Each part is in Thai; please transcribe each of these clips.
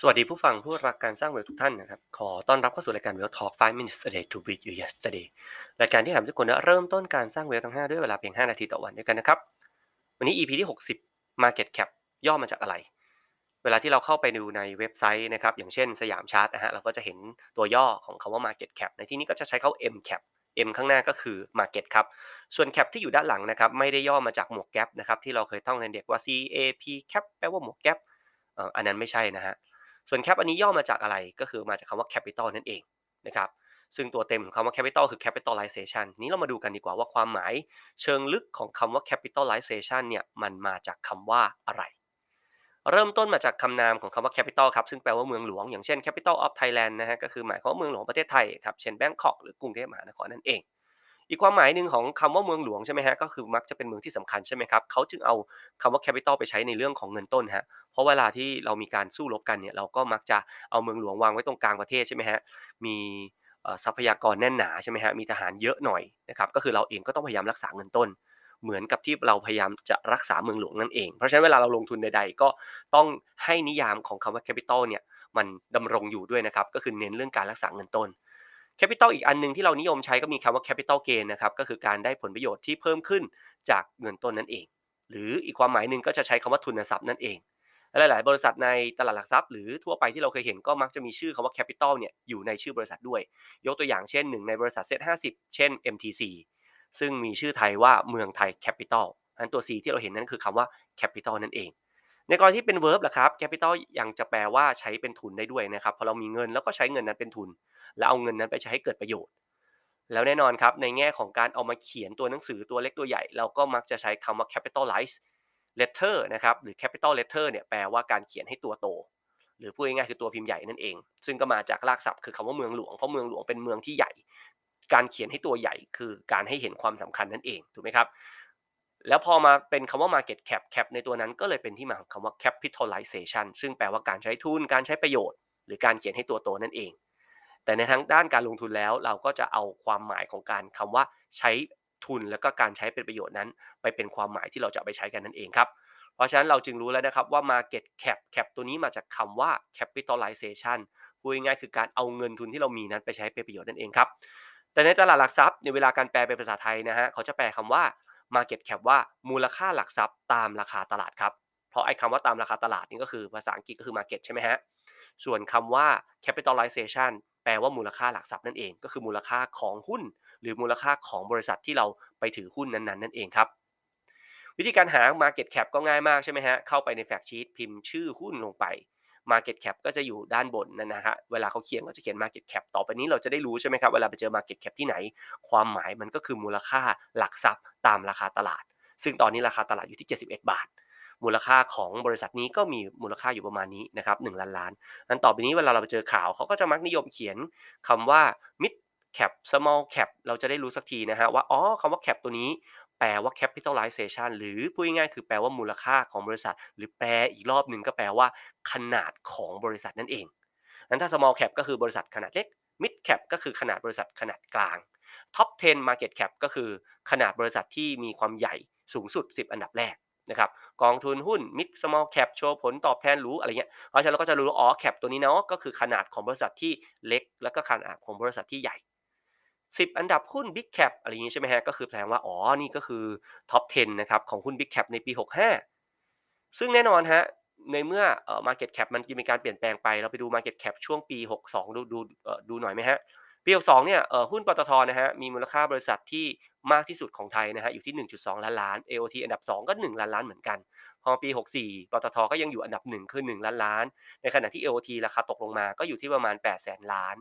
สวัสดีผู้ฟังผู้รักการสร้างเวลทุกท่านนะครับ ขอต้อนรับเข้าสู่รายการ Well Talk 5 minutes a day to beat you yesterday รายการที่ทำให้ทุกคนเริ่มต้นการสร้างเวลทั้ง 5 ด้วยเวลาเพียง 5 นาทีต่อวันด้วยกันนะครับ วันนี้ EP ที่ 60 Market Cap ย่อมาจากอะไร เวลาที่เราเข้าไปดูในเว็บไซต์นะครับ อย่างเช่นสยามชาร์ตนะฮะเราก็จะเห็นตัวย่อของคำว่า Market Cap ในที่นี้ก็จะใช้คำ M Cap M ข้างหน้าก็คือ Market ครับ ส่วน Cap ที่อยู่ด้านหลังนะครับไม่ได้ย่อมาจากหมวกแก๊ปนะครับที่เราเคยท่องในเด็กว่า CAP Cap แปลว่าหมวกแก๊ปอันนั้นไม่ใช่นะฮะ ส่วน cap อันนี้ย่อมาจากอะไรก็คือมาจากคำว่า capital นั่นเองนะครับซึ่งตัวเต็มของคำว่า capital คือ capitalization นี้เรามาดูกันดีกว่าว่าความหมายเชิงลึกของคำว่า capitalization เนี่ยมันมาจากคำว่าอะไร เริ่มต้นมาจากคำนามของคำว่า capital ครับซึ่งแปลว่าเมืองหลวงอย่างเช่น capital of Thailand นะฮะก็คือหมายความว่าเมืองหลวงประเทศไทยครับเช่น Bangkok หรือกรุงเทพมหานครนั่นเอง อีกความหมายหนึ่งของคำว่าเมืองหลวงใช่ไหมฮะก็คือมักจะเป็นเมืองที่สำคัญใช่ไหมครับเขาจึงเอาคำว่า capital ไปใช้ในเรื่องของเงินต้นฮะเพราะเวลาที่เรามีการสู้รบกันเนี่ยเราก็มักจะเอาเมืองหลวงวางไว้ตรงกลางประเทศใช่ไหมฮะมีทรัพยากรแน่นหนาใช่ไหมฮะมีทหารเยอะหน่อยนะครับก็คือเราเองก็ต้องพยายามรักษาเงินต้น เหมือนกับที่เราพยายามจะรักษาเมืองหลวงนั่นเอง เพราะฉะนั้นเวลาเราลงทุนใด ๆ ก็ต้องให้นิยามของคำว่า capital เนี่ยมันดำรงอยู่ด้วยนะครับก็คือเน้นเรื่องการรักษาเงินต้น capital อีกอันหนึงที่เรานิยมใช้ก็มีคำว่า capital gain นะครับก็คือการได้ผลประโยชน์ที่เพิ่มขึ้นจากเงินต้นนั่นเอง หรืออีกความหมายหนึ่งก็จะใช้คำว่าทุนทรัพย์นั่นเองหลาย ๆ บริษัทในตลาดหลักทรัพย์หรือทั่วไปที่เราเคยเห็นก็มักจะมีชื่อคำว่า capital เนี่ยอยู่ในชื่อบริษัทด้วย ยกตัวอย่างเช่นหนึ่งในบริษัท Set 50เช่น MTC ซึ่งมีชื่อไทยว่าเมืองไทย capital อันตัว C ที่เราเห็นนั่นคือคำว่า capital นั่นเอง ในกรณีที่เป็น verb ล่ะครับ capital ยังจะแปลว่าใช้เป็นทุนได้ด้วยนะครับพอเรามีเงินแล้วก็ใช้เงินนั้นเป็นทุน แล้วเอาเงินนั้นไปใช้ให้เกิดประโยชน์ แล้วแน่นอนครับในแง่ของการเอามาเขียนตัวหนังสือตัวเล็กตัวใหญ่ เราก็มักจะใช้คำว่า capitalize letter นะครับหรือ capital letter เนี่ยแปลว่าการเขียนให้ตัวโต หรือพูดง่ายๆคือตัวพิมพ์ใหญ่นั่นเอง ซึ่งก็มาจากรากศัพท์คือคำว่าเมืองหลวงเพราะเมืองหลวงเป็นเมืองที่ใหญ่ การเขียนให้ตัวใหญ่คือการให้เห็นความสำคัญนั่นเองถูกไหมครับ แล้วพอมาเป็นคำว่า market cap cap ในตัวนั้นก็เลยเป็นที่มาของคำว่า capitalization ซึ่งแปลว่าการใช้ทุน การใช้ประโยชน์ หรือการเขียนให้ตัวโตนั่นเอง แต่ในทางด้านการลงทุนแล้วเราก็จะเอาความหมายของการคำว่าใช้ทุนแล้วก็การใช้เป็นประโยชน์นั้น ไปเป็นความหมายที่เราจะไปใช้กันนั่นเองครับ เพราะฉะนั้นเราจึงรู้แล้วนะครับว่า market cap cap ตัวนี้มาจากคำว่า capitalization พูดง่ายๆคือการเอาเงินทุนที่เรามีนั้นไปใช้เป็นประโยชน์นั่นเองครับ แต่ในตลาดหลักทรัพย์ในเวลาการแปลเป็นภาษาไทยนะฮะเขาจะแปลคำว่า market cap ว่ามูลค่าหลักทรัพย์ตามราคาตลาดครับ เพราะไอ้คำว่าตามราคาตลาดนี่ก็คือภาษาอังกฤษก็คือ market ใช่ไหมฮะ ส่วนคำว่า capitalization แปลว่ามูลค่าหลักทรัพย์นั่นเอง ก็คือมูลค่าของหุ้น หรือมูลค่าของบริษัทที่เราไปถือหุ้นนั้นๆนั่นเองครับวิธีการหา market cap ก็ง่ายมากใช่ไหมฮะ เข้าไปในแฟกชีตพิมพ์ชื่อหุ้นลงไป market cap ก็จะอยู่ด้านบนนั่นนะฮะเวลาเขาเขียนก็จะเขียน market cap ต่อไปนี้เราจะได้รู้ใช่ไหมครับเวลาไปเจอ market cap ที่ไหน ความหมายมันก็คือมูลค่าหลักทรัพย์ตามราคาตลาด ซึ่งตอนนี้ราคาตลาดอยู่ที่ 71 บาท มูลค่าของบริษัทนี้ก็มีมูลค่าอยู่ประมาณนี้นะครับ1ล้านล้านนั้นต่อไปนี้เวลาเราไปเจอข่าวเขาก็จะมักนิยมเขียนคำว่า mid cap small cap เราจะได้รู้สักทีนะฮะว่าอ๋อคำว่า cap ตัวนี้ แปลว่า capitalization หรือพูดง่ายๆคือแปลว่ามูลค่าของบริษัท หรือแปลอีกรอบหนึ่งก็แปลว่าขนาดของบริษัทนั่นเองนั้นถ้า small cap ก็คือบริษัทขนาดเล็ก mid cap ก็คือขนาดบริษัทขนาดกลาง top 10 market cap ก็คือขนาดบริษัทที่มีความใหญ่สูงสุด 10 อันดับแรกนะครับกองทุนหุ้น mid small cap โชว์ผลตอบแทนรู้อะไรเงี้ยเพราะฉะนั้นเราก็จะรู้อ๋อ cap ตัวนี้เนาะก็คือขนาดของบริษัทที่เล็ก แล้วก็ขนาดของบริษัทที่ใหญ่ 10 อันดับหุ้น Big Cap อะไรอย่างงี้ใช่ไหมฮะ ก็คือแปลว่า อ๋อ นี่ก็คือ Top 10 นะครับ ของหุ้น Big Cap ในปี 65 ซึ่งแน่นอนฮะ ในเมื่อเอ่อ Market Cap มันมีการเปลี่ยนแปลงไป เราไปดู Market Cap ช่วงปี 62 ดูดูดูหน่อยไหมฮะ ปี 62 เนี่ย เอ่อ หุ้นปตทนะฮะ มีมูลค่าบริษัทที่มากที่สุดของไทยนะฮะ อยู่ที่ 1.2 ล้านล้าน AOT อันดับ 2 ก็ 1 ล้านล้านเหมือนกัน พอปี 64 ปตท ก็ยังอยู่อันดับ 1 คือ 1 ล้านล้าน ในขณะที่ AOT ราคาตกลงมา ก็อยู่ที่ประมาณ 8 แสนล้าน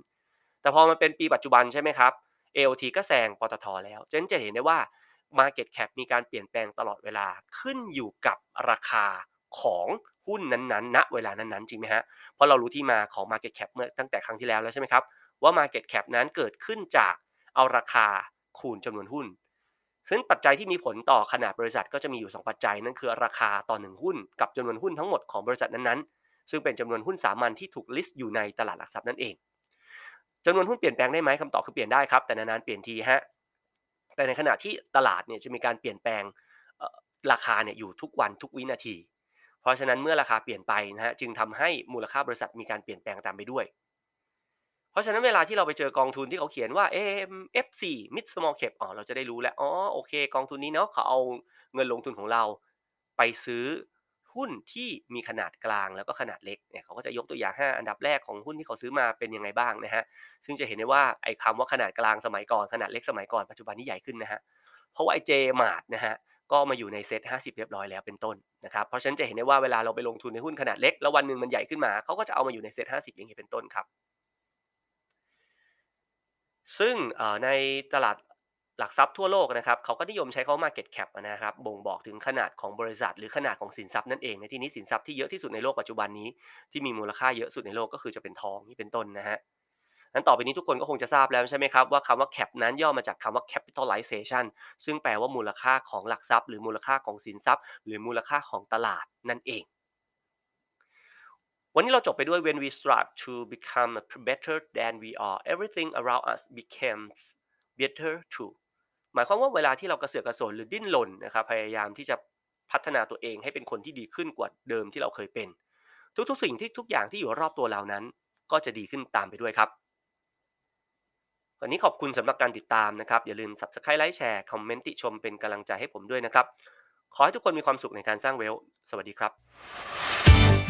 แต่พอมันเป็นปีปัจจุบันใช่ไหมครับ AOT ก็แซงปตทแล้วฉะนั้นจะเห็นได้ว่า Market Cap มีการเปลี่ยนแปลงตลอดเวลาขึ้นอยู่กับราคาของหุ้นนั้นๆ ณ เวลานั้นๆ จริงไหมฮะ เพราะเรารู้ที่มาของ Market Cap เมื่อตั้งแต่ครั้งที่แล้วแล้วใช่ไหมครับ ว่า Market Cap นั้นเกิดขึ้นจากเอาราคาคูณจำนวนหุ้นซึ่งปัจจัยที่มีผลต่อขนาดบริษัทก็จะมีอยู่ 2 ปัจจัย นั่นคือราคาต่อ1หุ้น กับจำนวนหุ้นทั้งหมดของบริษัทนั้นๆ ซึ่งเป็นจำนวนหุ้นสามัญที่ถูกลิสต์อยู่ในตลาดหลักทรัพย์นั่นเอง จำนวนหุ้นเปลี่ยนแปลงได้ไหมคำตอบคือเปลี่ยนได้ครับ แต่นานๆเปลี่ยนทีฮะแต่ในขณะที่ตลาดเนี่ยจะมีการเปลี่ยนแปลงราคาเนี่ยอยู่ทุกวันทุกวินาที เพราะฉะนั้นเมื่อราคาเปลี่ยนไปนะฮะจึงทำให้มูลค่าบริษัทมีการเปลี่ยนแปลงตามไปด้วย เพราะฉะนั้นเวลาที่เราไปเจอกองทุนที่เขาเขียนว่า F4 Mid Small Cap อ๋อเราจะได้รู้แล้วอ๋อโอเค กองทุนนี้เนาะเขาเอาเงินลงทุนของเราไปซื้อ หุ้นที่มีขนาดกลางแล้วก็ขนาดเล็กเนี่ยเขาก็จะยกตัวอย่าง 5 อันดับแรกของหุ้นที่เขาซื้อมาเป็นยังไงบ้างนะฮะซึ่งจะเห็นได้ว่าไอ้คำว่าขนาดกลางสมัยก่อนขนาดเล็กสมัยก่อนปัจจุบันนี้ใหญ่ขึ้นนะฮะเพราะว่าไอ้เจมาร์นะฮะก็มาอยู่ในเซ็ต50 เรียบร้อยแล้วเป็นต้นนะครับเพราะฉะนั้นจะเห็นได้ว่าเวลาเราไปลงทุนในหุ้นขนาดเล็กแล้ววันหนึ่งมันใหญ่ขึ้นมาเขาก็จะเอามาอยู่ในเซ็ต50 อย่างนี้เป็นต้นครับซึ่งในตลาด หลักทรัพย์ทั่วโลกนะครับเขาก็นิยมใช้คำว่า market cap นะครับบ่งบอกถึงขนาดของบริษัท หรือขนาดของสินทรัพย์นั่นเอง ในที่นี้สินทรัพย์ที่เยอะที่สุดในโลกปัจจุบันนี้ที่มีมูลค่าเยอะสุดในโลกก็คือจะเป็นทองนี่เป็นต้นนะฮะนั้นต่อไปนี้ทุกคนก็คงจะทราบแล้วใช่ไหมครับว่าคำว่า cap นั้นย่อมาจากคำว่า capitalization ซึ่งแปลว่ามูลค่าของหลักทรัพย์ หรือมูลค่าของสินทรัพย์ หรือมูลค่าของตลาดนั่นเอง วันนี้เราจบไปด้วย when we strive to become better than we are everything around us becomes better too หมายความว่าเวลาที่เรากระเสือกกระสนหรือดิ้นรนนะครับพยายามที่จะพัฒนาตัวเองให้เป็นคนที่ดีขึ้นกว่าเดิมที่เราเคยเป็น ทุกๆ สิ่งที่ทุกอย่างที่อยู่รอบตัวเรานั้น ก็จะดีขึ้นตามไปด้วยครับวันนี้ขอบคุณสำหรับการติดตามนะครับ อย่าลืม subscribe ไลค์แชร์คอมเมนต์ติชมเป็นกำลังใจให้ผมด้วยนะครับ ขอให้ทุกคนมีความสุขในการสร้างเวล สวัสดีครับ